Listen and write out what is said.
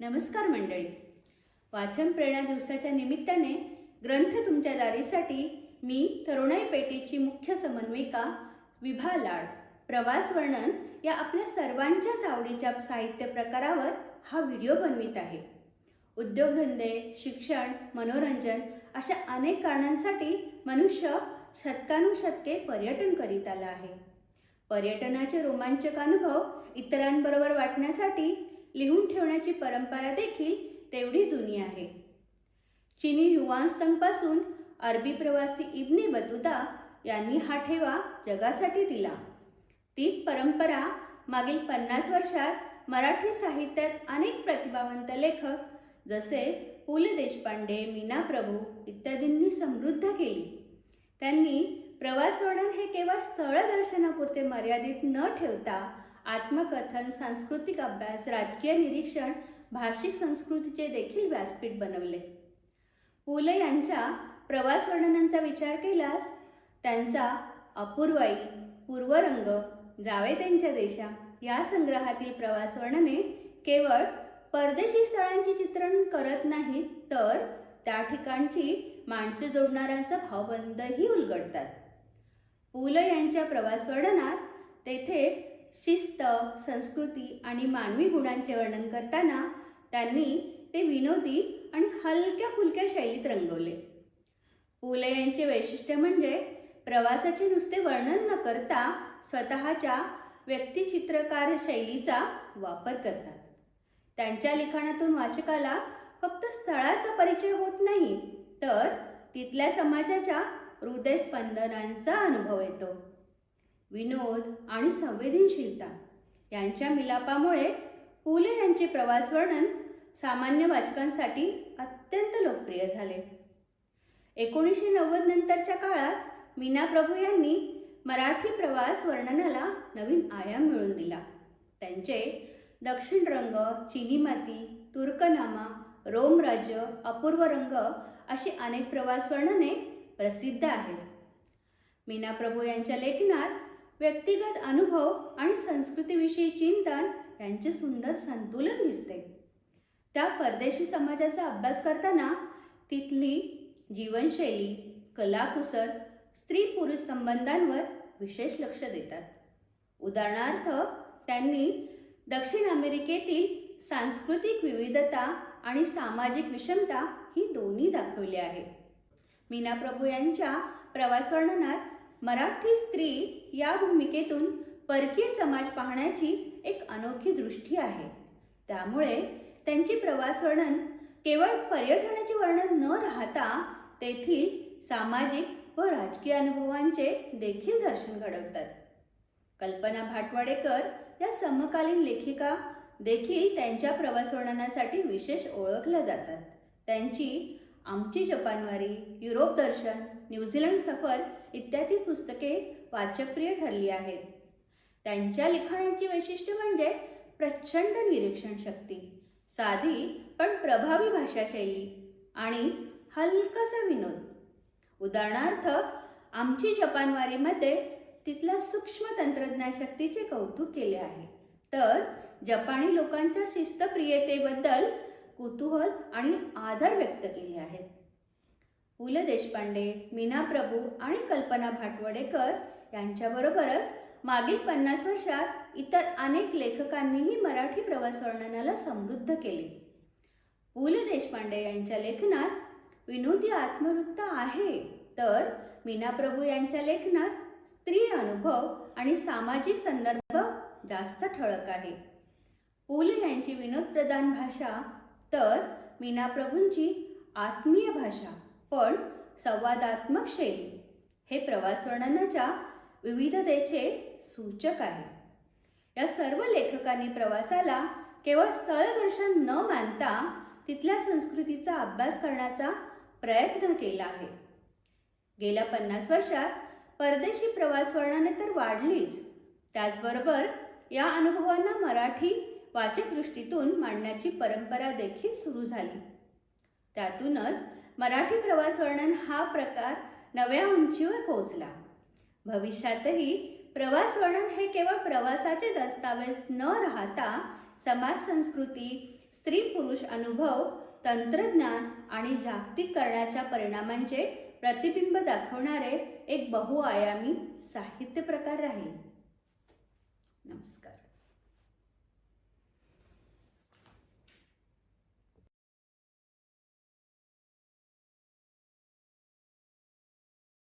नमस्कार मंडळी. वाचन प्रेरणा दिवसाच्या निमित्ताने ग्रंथ तुमच्या दारीसाठी मी तरुणाई पेटीची मुख्य समन्वयिका विभा लाड प्रवास वर्णन या आपल्या सर्वांच्याच आवडीच्या साहित्य प्रकारावर हा व्हिडिओ बनवित आहे. उद्योगधंदे शिक्षण मनोरंजन अशा अनेक कारणांसाठी मनुष्य शतकानुशतके पर्यटन करीत आला आहे. पर्यटनाचे रोमांचक अनुभव इतरांबरोबर वाटण्यासाठी लिहून ठेवण्याची परंपरा देखील तेवढी जुनी आहे. चिनी युवान संघपासून अरबी प्रवासी इब्नी बतुता यांनी हा ठेवा जगासाठी दिला. तीच परंपरा मागील पन्नास वर्षात मराठी साहित्यात अनेक प्रतिभावंत लेखक जसे पु ल देशपांडे मीना प्रभू इत्यादींनी समृद्ध केली. त्यांनी प्रवास वर्णन हे केवळ स्थळ दर्शनापुरते मर्यादित न ठेवता आत्मकथन सांस्कृतिक अभ्यास राजकीय निरीक्षण भाषिक संस्कृतीचे देखील व्यासपीठ बनवले. पु ल यांच्या प्रवास वर्णनांचा विचार केल्यास त्यांचा अपूर्वाई पूर्वरंग जावे त्यांच्या देशा या संग्रहातील प्रवास वर्णने केवळ परदेशी स्थळांचे चित्रण करत नाहीत तर त्या ठिकाणची माणसे जोडणाऱ्यांचा भावबंधही उलगडतात. पु ल यांच्या प्रवास वर्णनात तेथे शिस्त संस्कृती आणि मानवी गुणांचे वर्णन करताना त्यांनी ते विनोदी आणि हलक्या फुलक्या शैलीत रंगवले. पु यांचे वैशिष्ट्य म्हणजे प्रवासाचे नुसते वर्णन न करता स्वतःच्या व्यक्तिचित्रकार शैलीचा वापर करतात. त्यांच्या लिखाणातून वाचकाला फक्त स्थळाचा परिचय होत नाही तर तिथल्या समाजाच्या हृदयस्पंदनांचा अनुभव येतो. विनोद आणि संवेदनशीलता यांच्या मिलापामुळे पुले यांचे प्रवास वर्णन सामान्य वाचकांसाठी अत्यंत लोकप्रिय झाले. एकोणीसशे नव्वद नंतरच्या काळात मीना प्रभू यांनी मराठी प्रवास वर्णनाला नवीन आयाम मिळवून दिला. त्यांचे दक्षिण रंग चिनी माती तुर्कनामा रोम राज्य अपूर्व रंग अशी अनेक प्रवास वर्णने प्रसिद्ध आहेत. मीना प्रभू यांच्या लेखनात व्यक्तिगत अनुभव आणि संस्कृतीविषयी चिंतन यांचे सुंदर संतुलन दिसते. त्या परदेशी समाजाचा अभ्यास करताना तिथली जीवनशैली कलाकुसर स्त्री पुरुष संबंधांवर विशेष लक्ष देतात. उदाहरणार्थ त्यांनी दक्षिण अमेरिकेतील सांस्कृतिक विविधता आणि सामाजिक विषमता ही दोन्ही दाखवली आहे. मीना प्रभू यांच्या प्रवास वर्णनात मराठी स्त्री या भूमिकेतून परकीय समाज पाहण्याची एक अनोखी दृष्टी आहे. त्यामुळे त्यांची प्रवास वर्णन केवळ पर्यटनाचे वर्णन न राहता तेथील सामाजिक व राजकीय अनुभवांचे देखील दर्शन घडवतात. कल्पना भाटवाडेकर या समकालीन लेखिका देखील त्यांच्या प्रवास वर्णनासाठी विशेष ओळखल्या जातात. त्यांची आमची जपानवारी युरोप दर्शन न्यूझीलंड सफर इत्यादी पुस्तके वाचकप्रिय ठरली आहेत. त्यांच्या लिखाणाची वैशिष्ट्य म्हणजे प्रचंड निरीक्षण शक्ती साधी पण प्रभावी भाषाशैली आणि हलकासा विनोद. उदाहरणार्थ आमची जपानवारीमध्ये तिथल्या सूक्ष्म तंत्रज्ञान शक्तीचे कौतुक केले आहे. तर जपानी लोकांच्या शिस्तप्रियतेबद्दल कुतूहल आणि आदर व्यक्त केले आहेत. पु ल देशपांडे मीना प्रभू आणि कल्पना भाटवडेकर यांच्याबरोबरच मागील पन्नास वर्षात इतर अनेक लेखकांनीही मराठी प्रवास वर्णनाला समृद्ध केले. पु ल देशपांडे यांच्या लेखनात विनोदी आत्मवृत्त आहे. तर मीना प्रभू यांच्या लेखनात स्त्री अनुभव आणि सामाजिक संदर्भ जास्त ठळक आहे. पु ल यांची विनोदप्रधान भाषा तर मीना प्रभूंची आत्मीय भाषा पण संवादात्मक शैली हे प्रवास वर्णनाच्या विविधतेचे सूचक आहे. या सर्व लेखकांनी प्रवासाला केवळ स्थळदर्शन न मानता तिथल्या संस्कृतीचा अभ्यास करण्याचा प्रयत्न केला आहे. गेल्या पन्नास वर्षात परदेशी प्रवास वर्णने तर वाढलीच त्याचबरोबर या अनुभवांना मराठी वाचकदृष्टीतून मांडण्याची परंपरा देखील सुरू झाली. त्यातूनच मराठी प्रवास वर्णन हा प्रकार नव्या उंचीवर पोहोचला. भविष्यातही प्रवास वर्णन हे केवळ प्रवासाचे दस्तावेज न राहता समाज संस्कृती स्त्री पुरुष अनुभव तंत्रज्ञान आणि जागतिकरणाच्या परिणामांचे प्रतिबिंब दाखवणारे एक बहुआयामी साहित्य प्रकार राहील. नमस्कार.